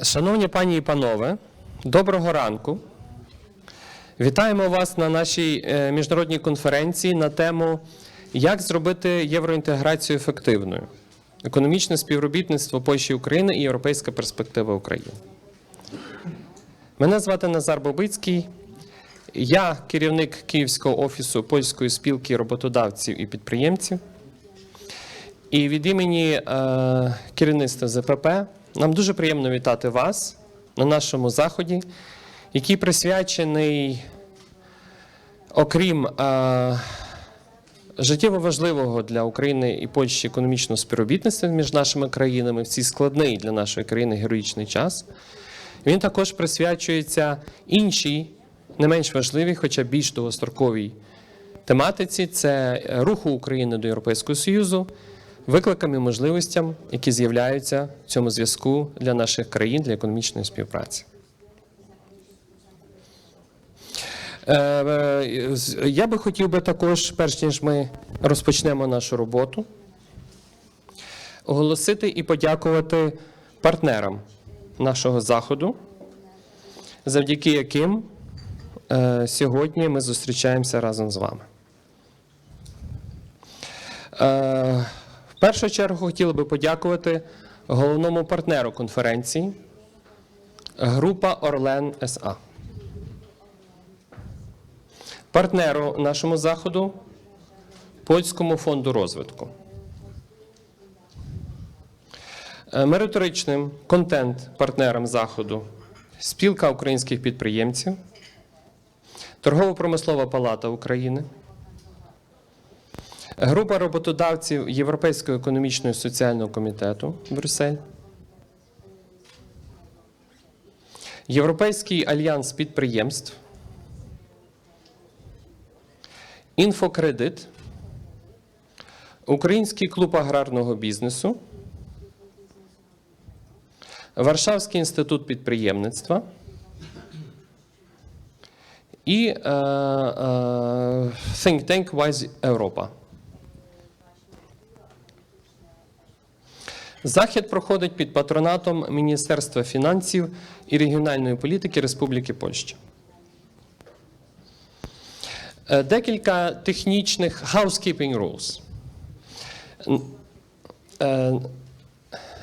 Шановні пані і панове, доброго ранку. Вітаємо вас на нашій е, міжнародній конференції на тему Як зробити євроінтеграцію ефективною. Економічне співробітництво Польщі України і європейська перспектива України. Мене звати Назар Бобицький. Я керівник Київського офісу польської спілки роботодавців і підприємців. І від імені е, керівництва ЗПП нам дуже приємно вітати вас на нашому заході, який присвячений, окрім е, життєво важливого для України і Польщі економічного співробітництва між нашими країнами в цей складний для нашої країни героїчний час. Він також присвячується іншій, не менш важливій, хоча більш довгостроковій тематиці це руху України до Європейського Союзу, викликам і можливостям, які з'являються в цьому зв'язку для наших країн для економічної співпраці. Е, е, Я би хотів би також, перш ніж ми розпочнемо нашу роботу, оголосити і подякувати партнерам нашого заходу, завдяки яким е, сьогодні ми зустрічаємося разом з вами. Першу чергу хотіли би подякувати головному партнеру конференції група Орлен СА. Партнеру нашому заходу Польському фонду розвитку. Е, Мериторичним контент-партнерам заходу Спілка українських підприємців, Торгово-промислова палата України, Група роботодавців Європейського економічного і соціального комітету Брюссель, Європейський альянс підприємств, Інфокредит, Український клуб аграрного бізнесу, Варшавський інститут підприємництва. І е, е, Think Tank Wise Europa. Захід проходить під патронатом Міністерства фінансів і регіональної політики Республіки Польща. Е, Декілька технічних housekeeping rules. Е,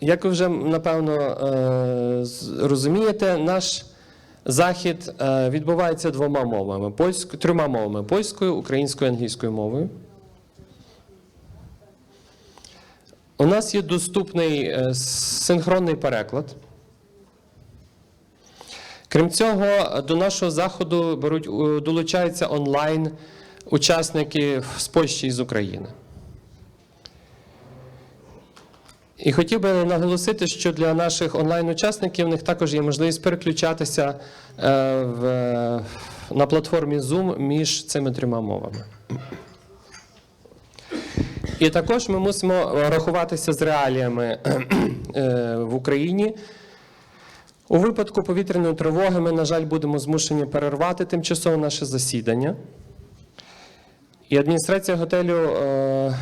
Як ви вже напевно е, розумієте, наш захід відбувається двома мовами: трьома мовами: польською, українською, англійською мовою. У нас є доступний е, синхронний переклад. Крім цього, до нашого заходу беруть, долучаються онлайн учасники з Польщі і з України. І хотів би наголосити, що для наших онлайн-учасників у них також є можливість переключатися е, в, на платформі Zoom між цими трьома мовами. І також ми мусимо рахуватися з реаліями е, в Україні. У випадку повітряної тривоги ми, на жаль, будемо змушені перервати тимчасово наше засідання. І адміністрація готелю е,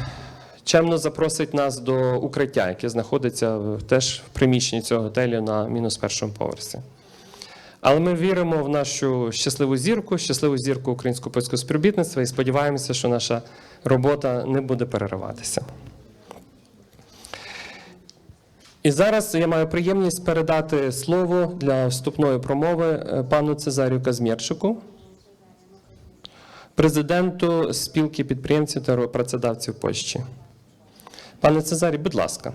чемно запросить нас до укриття, яке знаходиться теж в приміщенні цього готелю на мінус першому поверсі. Але ми віримо в нашу щасливу зірку, щасливу зірку українсько польського співробітництва і сподіваємося, що наша робота не буде перериватися. І зараз я маю приємність передати слово для вступної промови е, пану Цезарю Казмєрчику, президенту спілки підприємців та працедавців Польщі. Пане Цезарі, будь ласка.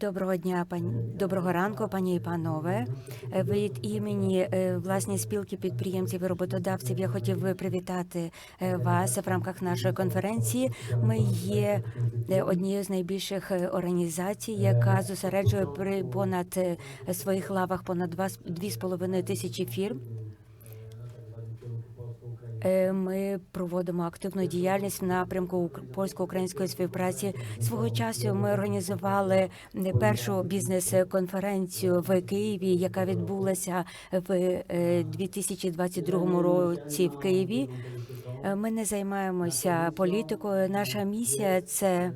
Доброго дня, пані доброго ранку, пані і панове. Е, Від імені е, власні спілки підприємців і роботодавців я хотів би привітати е, вас в рамках нашої конференції. Ми є однією з найбільших організацій, яка зосереджує при понад своїх лавах понад два з- дві з половиною тисячі фірм. Е, Ми проводимо активну діяльність в напрямку ук- польсько-української співпраці. Свого часу ми організували е, першу бізнес-конференцію в Києві, яка відбулася в е, 2022 році в Києві. Е, Ми не займаємося політикою. Наша місія це е,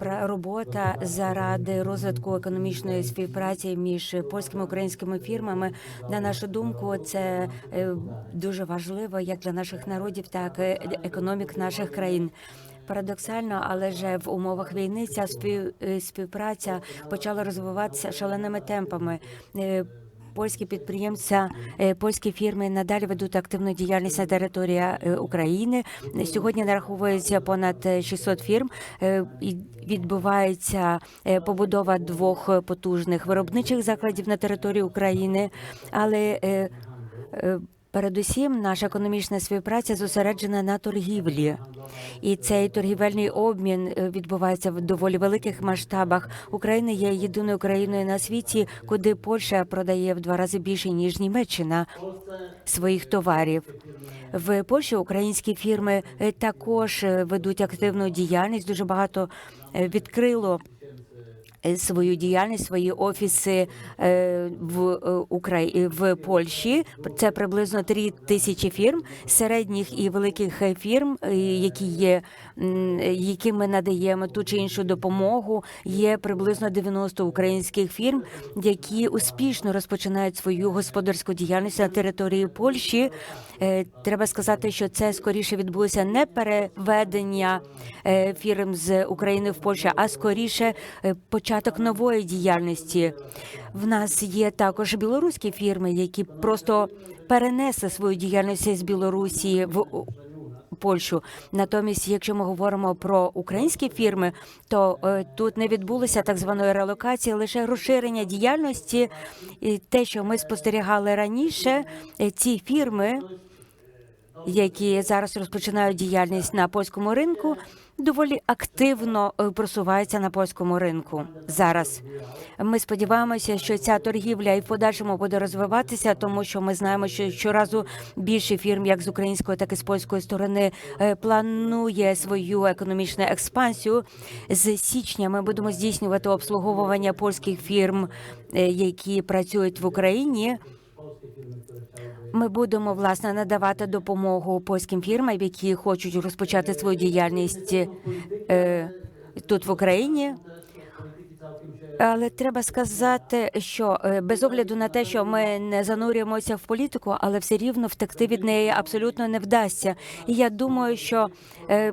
робота заради розвитку економічної співпраці між польськими і українськими фірмами. На нашу думку, це е, дуже важливо як для наших народів, так і економік наших країн. Парадоксально, але ж в умовах війни ця е, співпраця почала розвиватися шаленими темпами. Польські підприємці, е, польські фірми надалі ведуть активну діяльність на території е, України. Сьогодні нараховується понад е, 600 фірм. Е, і Відбувається побудова двох потужних виробничих закладів на території України, але Передусім, наша економічна співпраця зосереджена на торгівлі, і цей торгівельний обмін е, відбувається в доволі великих масштабах. Україна є єдиною країною на світі, куди Польща продає в два рази більше ніж Німеччина своїх товарів. В Польщі українські фірми е, також е, ведуть активну діяльність. Дуже багато відкрило свою діяльність, свої офіси е, в е, Украї... в Польщі. Це приблизно 3 тисячі фірм, середніх і великих е, фірм, е, які є, яким ми надаємо ту чи іншу допомогу. Є приблизно 90 українських фірм, які успішно розпочинають свою господарську діяльність на території Польщі. Е, Треба сказати, що це скоріше відбулося не переведення е, фірм з України в Польщу, а скоріше е, початок нової діяльності. В нас є також білоруські фірми, які просто перенесли свою діяльність з Білорусі в Польщу. Натомість, якщо ми говоримо про українські фірми, то е, тут не відбулося так званої релокації, лише розширення діяльності. І те, що ми спостерігали раніше, е, ці фірми які зараз розпочинають діяльність на польському ринку, доволі активно е, просуваються на польському ринку зараз. Ми сподіваємося, що ця торгівля і в подальшому буде розвиватися, тому що ми знаємо, що щоразу більше фірм, як з української, так і з польської сторони, е, планує свою економічну експансію. З січня ми будемо здійснювати обслуговування польських фірм, е, які працюють в Україні. Ми будемо власне надавати допомогу польським фірмам, які хочуть розпочати свою діяльність е, тут в Україні. Але треба сказати, що е, без огляду на те, що ми не занурюємося в політику, але все рівно втекти від неї абсолютно не вдасться. І я думаю, що е,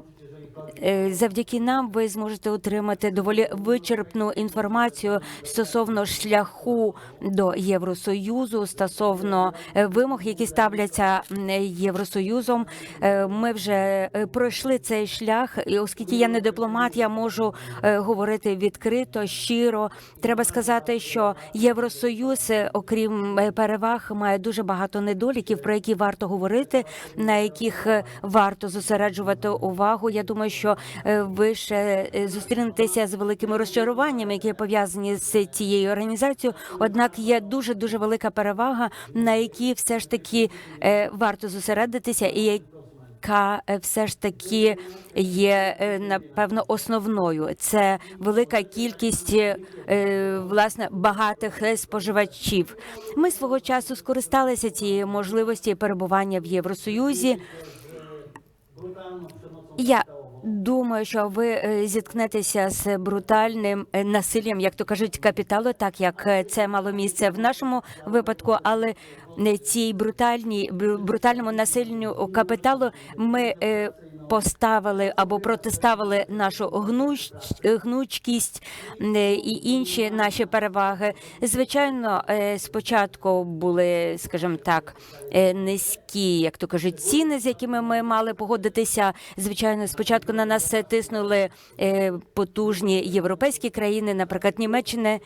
завдяки нам ви зможете отримати доволі вичерпну інформацію стосовно шляху до Євросоюзу, стосовно е, вимог, які ставляться Євросоюзом. Е, Ми вже е, пройшли цей шлях, і оскільки я не дипломат, я можу е, говорити відкрито, щиро. Треба сказати, що Євросоюз, е, окрім е, переваг, має дуже багато недоліків, про які варто говорити, на яких е, варто зосереджувати увагу. Я думаю, що е, ви ще е, зустрінетеся з великими розчаруваннями, які пов'язані з цією організацією. Однак є дуже дуже велика перевага, на які все ж таки е, варто зосередитися, і яка все ж таки є напевно основною. Це велика кількість власне багатих споживачів. Ми свого часу скористалися цією можливості перебування в Євросоюзі. Я думаю, що ви е, зіткнетеся з брутальним е, насиллям, як то кажуть, капіталу, так як е, це мало місце в нашому випадку, але не цій брутальній бру- брутальному насилленню капіталу ми. Поставили або протиставили нашу гнущ, гнучкість е, і інші наші переваги. Звичайно, е, спочатку були, скажімо так, е, низькі, як то кажуть, ціни, з якими ми мали погодитися. Звичайно, спочатку на нас тиснули потужні європейські країни, наприклад, Німеччина.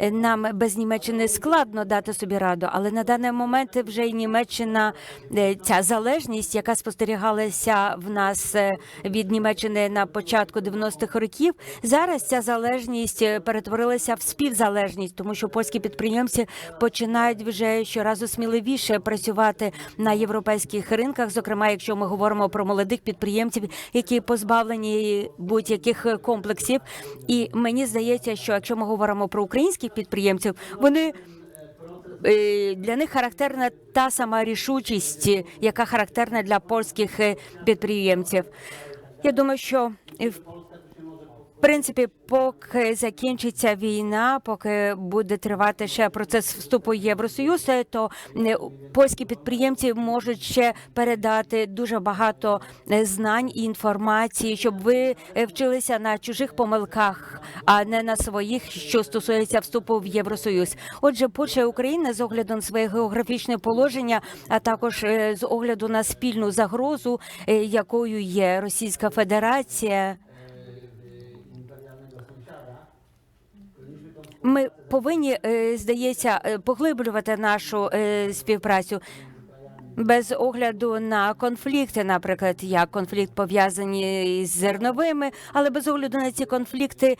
Нам без Німеччини складно дати собі раду, але на даний момент вже і Німеччина е, ця залежність, яка спостерігалася в нас е, від Німеччини на початку 90-х років, зараз ця залежність е, перетворилася в співзалежність, тому що польські підприємці починають вже щоразу сміливіше працювати на європейських ринках. Зокрема, якщо ми говоримо про молодих підприємців, які позбавлені будь-яких комплексів. І мені здається, що якщо ми говоримо про українських підприємців, вони е, для них характерна та сама рішучість, е, яка характерна для польських е, підприємців. Я думаю, що принципі, поки закінчиться війна, поки буде тривати ще процес вступу Євросоюз, е, то е, польські підприємці можуть ще передати дуже багато е, знань і інформації, щоб ви вчилися на чужих помилках, а не на своїх, що стосується вступу в Євросоюз. Отже, Польща і Україна з огляду на своє географічне положення, а також з огляду на спільну загрозу, якою є Російська Федерація. Ми повинні, е, здається, е, поглиблювати нашу е, співпрацю. Без огляду на конфлікти, наприклад, як конфлікт пов'язані з зерновими, але без огляду на ці конфлікти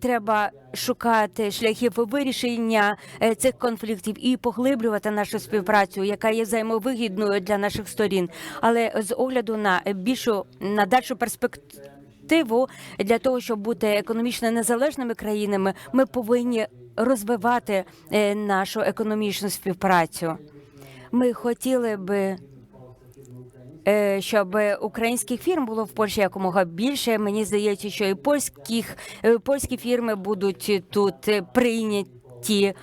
треба шукати шляхів вирішення цих конфліктів і поглиблювати нашу співпрацю, яка є взаємовигідною для наших сторін. Але з огляду на більшу на дальшу перспективу перспективу для того, щоб бути економічно незалежними країнами, ми повинні розвивати е, нашу економічну співпрацю. Ми хотіли би. е, Щоб українських фірм було в Польщі якомога більше, мені здається, що і польських е, польські фірми будуть тут прийняті.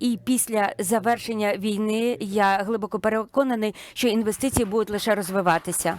І після завершення війни я глибоко переконаний, що інвестиції будуть лише розвиватися.